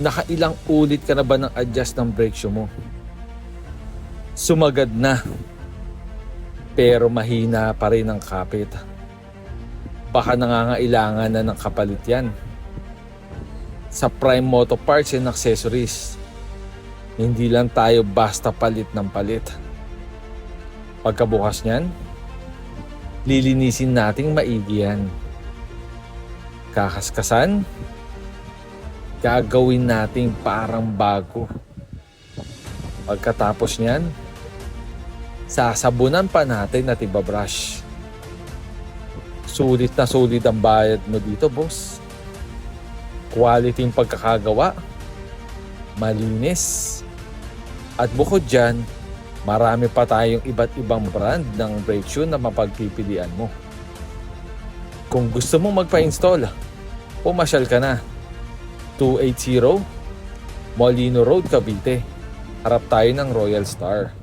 Nakailang ulit ka na ba ng adjust ng brake shoe mo? Sumagad na. Pero mahina pa rin ang kapit. Baka nangangailangan na ng kapalit yan. Sa Prime Moto Parts and Accessories, hindi lang tayo basta palit ng palit. Pagkabukas niyan, lilinisin nating maigi yan. Kakaskasan, gagawin nating parang bago. Pagkatapos niyan, sasabunan pa natin at ibabrush. Sulit na sulit ang bayad mo dito, boss. Quality yung pagkakagawa, malinis, at bukod dyan, marami pa tayong iba't ibang brand ng brake shoe na mapagpipilian mo. Kung gusto mong magpa-install, pumasyal ka na. 280 Molino Road, Cavite. Harap tayo ng Royal Star.